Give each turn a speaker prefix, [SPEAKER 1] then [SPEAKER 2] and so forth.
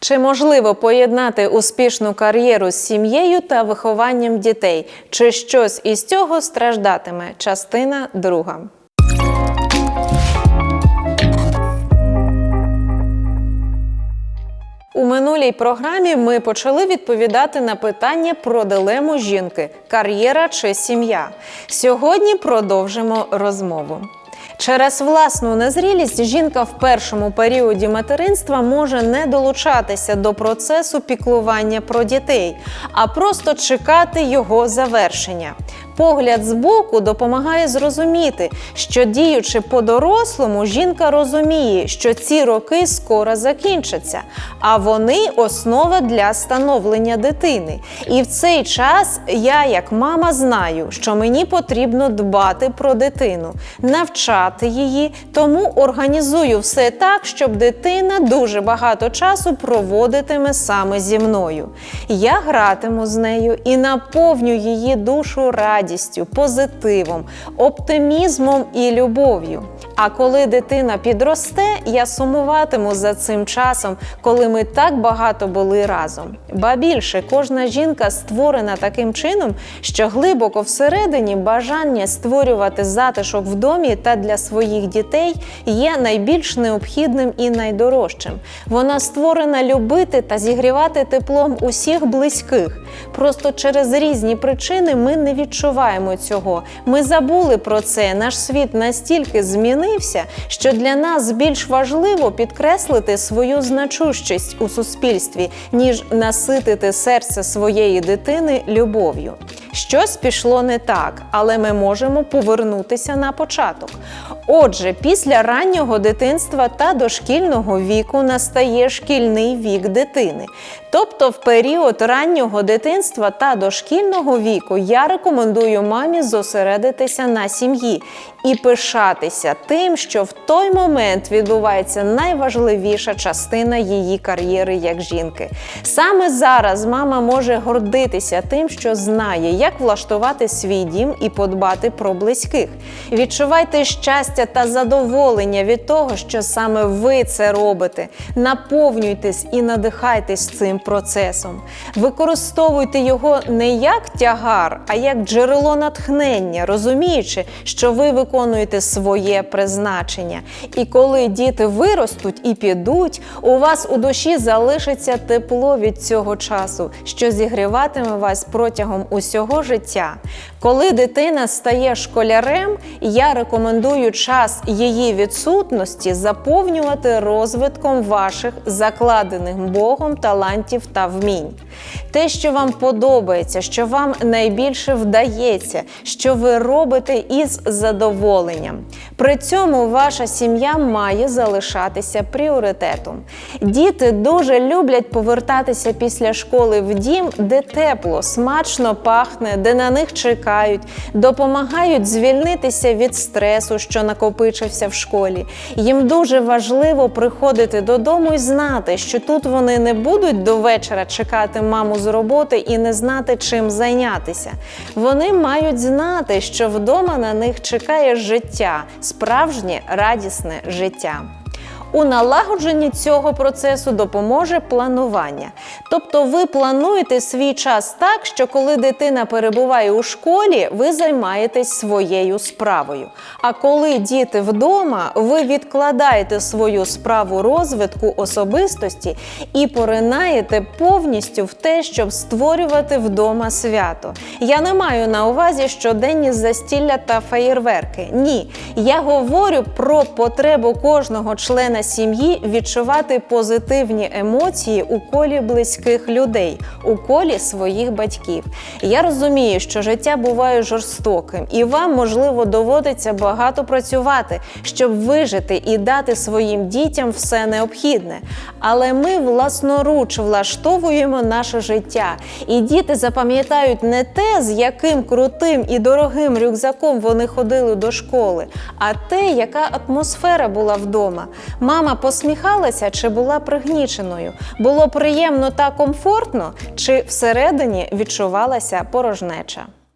[SPEAKER 1] Чи можливо поєднати успішну кар'єру з сім'єю та вихованням дітей? Чи щось із цього страждатиме? Частина друга. У минулій програмі ми почали відповідати на питання про дилему жінки кар'єра чи сім'я. Сьогодні продовжимо розмову. Через власну незрілість жінка в першому періоді материнства може не долучатися до процесу піклування про дітей, а просто чекати його завершення. Погляд збоку допомагає зрозуміти, що діючи по-дорослому, жінка розуміє, що ці роки скоро закінчаться, а вони основа для становлення дитини. І в цей час я, як мама, знаю, що мені потрібно дбати про дитину, навчати її, тому організую все так, щоб дитина дуже багато часу проводитиме саме зі мною. Я гратиму з нею і наповню її душу радістю, позитивом, оптимізмом і любов'ю. А коли дитина підросте, я сумуватиму за цим часом, коли ми так багато були разом. Ба більше кожна жінка створена таким чином, що глибоко всередині бажання створювати затишок в домі та для своїх дітей є найбільш необхідним і найдорожчим. Вона створена любити та зігрівати теплом усіх близьких. Просто через різні причини ми не відчуваємо цього. Ми забули про це. Наш світ настільки змінився, що для нас більш важливо підкреслити свою значущість у суспільстві, ніж наситити серце своєї дитини любов'ю. Щось пішло не так, але ми можемо повернутися на початок. Отже, після раннього дитинства та дошкільного віку настає шкільний вік дитини. Тобто, в період раннього дитинства та дошкільного віку я рекомендую мамі зосередитися на сім'ї і пишатися тим, що в той момент відбувається найважливіша частина її кар'єри як жінки. Саме зараз мама може гордитися тим, що знає, як влаштувати свій дім і подбати про близьких. Відчувайте щастя та задоволення від того, що саме ви це робите. Наповнюйтесь і надихайтесь цим процесом. Використовуйте його не як тягар, а як джерело натхнення, розуміючи, що ви виконуєте своє призначення. І коли діти виростуть і підуть, у вас у душі залишиться тепло від цього часу, що зігріватиме вас протягом усього життя. Коли дитина стає школярем, я рекомендую час її відсутності заповнювати розвитком ваших закладених Богом талантів та вмінь. Те, що вам подобається, що вам найбільше вдається, що ви робите із задоволенням. При цьому ваша сім'я має залишатися пріоритетом. Діти дуже люблять повертатися після школи в дім, де тепло, смачно пахне, де на них чекають, допомагають звільнитися від стресу, що накопичився в школі. Їм дуже важливо приходити додому і знати, що тут вони не будуть до вечора чекати маму з роботи і не знати, чим зайнятися. Вони мають знати, що вдома на них чекає життя, справжнє радісне життя. У налагодженні цього процесу допоможе планування. Тобто ви плануєте свій час так, що коли дитина перебуває у школі, ви займаєтесь своєю справою. А коли діти вдома, ви відкладаєте свою справу розвитку особистості і поринаєте повністю в те, щоб створювати вдома свято. Я не маю на увазі щоденні застілля та феєрверки. Ні, я говорю про потребу кожного члена сім'ї відчувати позитивні емоції у колі близьких людей, у колі своїх батьків. Я розумію, що життя буває жорстоким, і вам, можливо, доводиться багато працювати, щоб вижити і дати своїм дітям все необхідне. Але ми власноруч влаштовуємо наше життя, і діти запам'ятають не те, з яким крутим і дорогим рюкзаком вони ходили до школи, а те, яка атмосфера була вдома. Мама посміхалася чи була пригніченою? Було приємно та комфортно, чи всередині відчувалася порожнеча?